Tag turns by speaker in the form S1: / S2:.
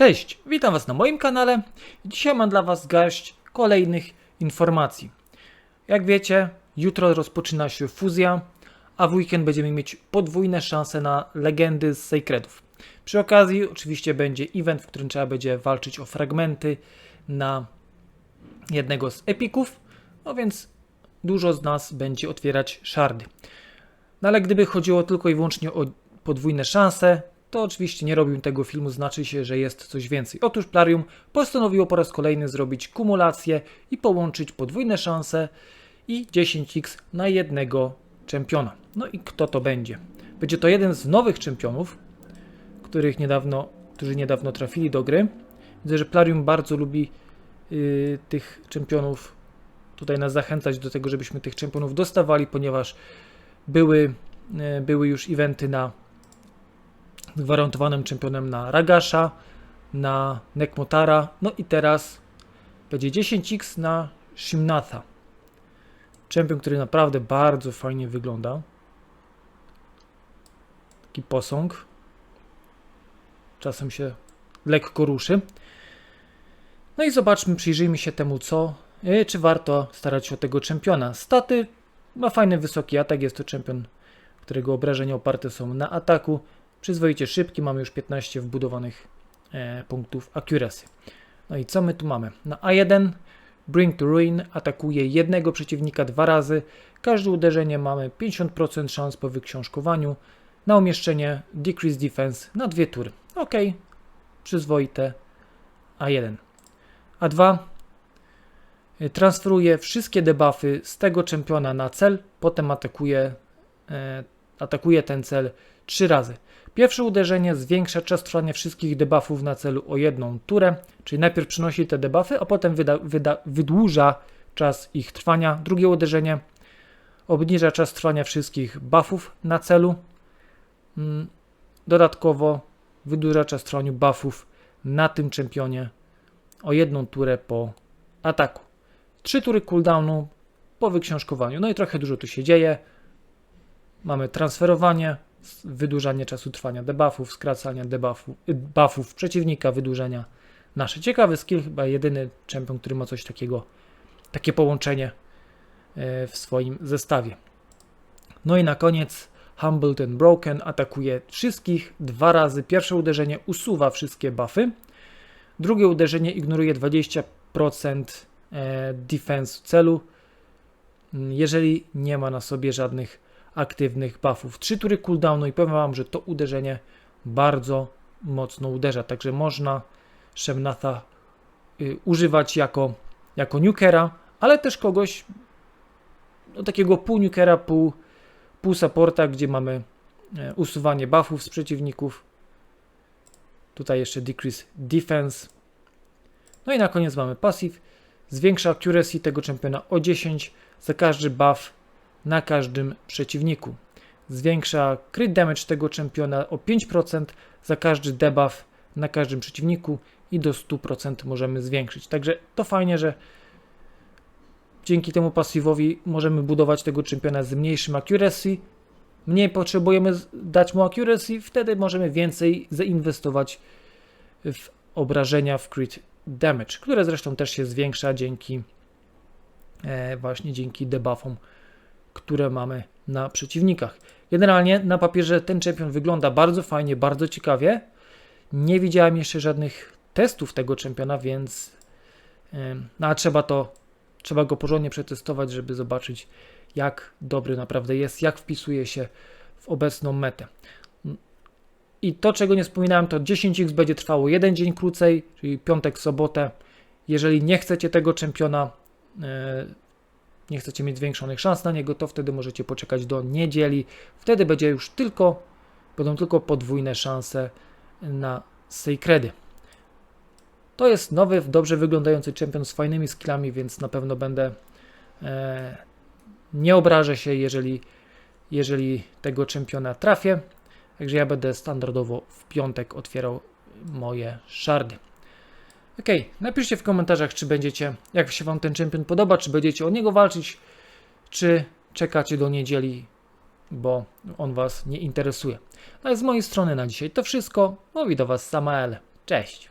S1: Cześć, witam Was na moim kanale dzisiaj mam dla Was garść kolejnych informacji. Jak wiecie, jutro rozpoczyna się fuzja, a w weekend będziemy mieć podwójne szanse na legendy z Sacredów. Przy okazji oczywiście będzie event, w którym trzeba będzie walczyć o fragmenty na jednego z epików, no więc dużo z nas będzie otwierać szardy. No ale gdyby chodziło tylko i wyłącznie o podwójne szanse, to oczywiście nie robił tego filmu, znaczy się, że jest coś więcej. Otóż Plarium postanowiło po raz kolejny zrobić kumulację i połączyć podwójne szanse i 10x na jednego czempiona. No i kto to będzie? Będzie to jeden z nowych czempionów, których niedawno, którzy niedawno trafili do gry. Widzę, że Plarium bardzo lubi yy, tych czempionów tutaj nas zachęcać do tego, żebyśmy tych czempionów dostawali, ponieważ były, yy, były już eventy na gwarantowanym czempionem na Ragasha, na Nekmotara, no i teraz będzie 10x na Shimnatha. Czempion, który naprawdę bardzo fajnie wygląda. Taki posąg. Czasem się lekko ruszy. No i zobaczmy, przyjrzyjmy się temu, co, yy, czy warto starać się o tego czempiona. Staty ma fajny wysoki atak, jest to czempion, którego obrażenia oparte są na ataku, Przyzwoicie szybki, mamy już 15 wbudowanych e, punktów accuracy. No i co my tu mamy? Na A1 Bring to Ruin atakuje jednego przeciwnika dwa razy. Każde uderzenie mamy 50% szans po wyksiążkowaniu. Na umieszczenie Decrease Defense na dwie tury. Ok, przyzwoite A1. A2 e, transferuje wszystkie debuffy z tego czempiona na cel, potem atakuje, e, atakuje ten cel trzy razy. Pierwsze uderzenie zwiększa czas trwania wszystkich debuffów na celu o jedną turę, czyli najpierw przynosi te debuffy, a potem wyda, wyda, wydłuża czas ich trwania. Drugie uderzenie obniża czas trwania wszystkich buffów na celu. Mm, dodatkowo wydłuża czas trwania buffów na tym czempionie o jedną turę po ataku. Trzy tury cooldownu po wyksiążkowaniu. No i trochę dużo tu się dzieje. Mamy transferowanie, wydłużanie czasu trwania debuffów, skracania debuffu, y, buffów przeciwnika, wydłużenia nasze. Ciekawy skill, chyba jedyny champion, który ma coś takiego, takie połączenie e, w swoim zestawie. No i na koniec Humbled and Broken atakuje wszystkich dwa razy. Pierwsze uderzenie usuwa wszystkie buffy. Drugie uderzenie ignoruje 20% e, defense celu, jeżeli nie ma na sobie żadnych aktywnych buffów. Trzy tury cooldownu i powiem Wam, że to uderzenie bardzo mocno uderza, także można Shemnatha y, używać jako, jako nukera, ale też kogoś no, takiego pół nukera, pół, pół supporta, gdzie mamy e, usuwanie buffów z przeciwników. Tutaj jeszcze decrease defense. No i na koniec mamy passive. Zwiększa accuracy tego czempiona o 10 za każdy buff na każdym przeciwniku. Zwiększa crit damage tego czempiona o 5% za każdy debuff na każdym przeciwniku i do 100% możemy zwiększyć. Także to fajnie, że dzięki temu pasywowi możemy budować tego czempiona z mniejszym accuracy. Mniej potrzebujemy dać mu accuracy, wtedy możemy więcej zainwestować w obrażenia w crit damage, które zresztą też się zwiększa dzięki e, właśnie dzięki debuffom które mamy na przeciwnikach. Generalnie na papierze ten czempion wygląda bardzo fajnie, bardzo ciekawie. Nie widziałem jeszcze żadnych testów tego czempiona, więc no, a trzeba to, trzeba go porządnie przetestować, żeby zobaczyć jak dobry naprawdę jest, jak wpisuje się w obecną metę. I to, czego nie wspominałem, to 10x będzie trwało jeden dzień krócej, czyli piątek, sobotę. Jeżeli nie chcecie tego czempiona e, nie chcecie mieć zwiększonych szans na niego, to wtedy możecie poczekać do niedzieli. Wtedy będzie już tylko, będą tylko podwójne szanse na Sacredy. To jest nowy, dobrze wyglądający czempion z fajnymi skillami, więc na pewno będę e, nie obrażę się, jeżeli, jeżeli tego czempiona trafię. Także ja będę standardowo w piątek otwierał moje szardy. Ok, napiszcie w komentarzach, czy będziecie, jak się Wam ten czempion podoba, czy będziecie o niego walczyć, czy czekacie do niedzieli, bo on Was nie interesuje. No i z mojej strony na dzisiaj to wszystko. Mówi do Was Samael. Cześć.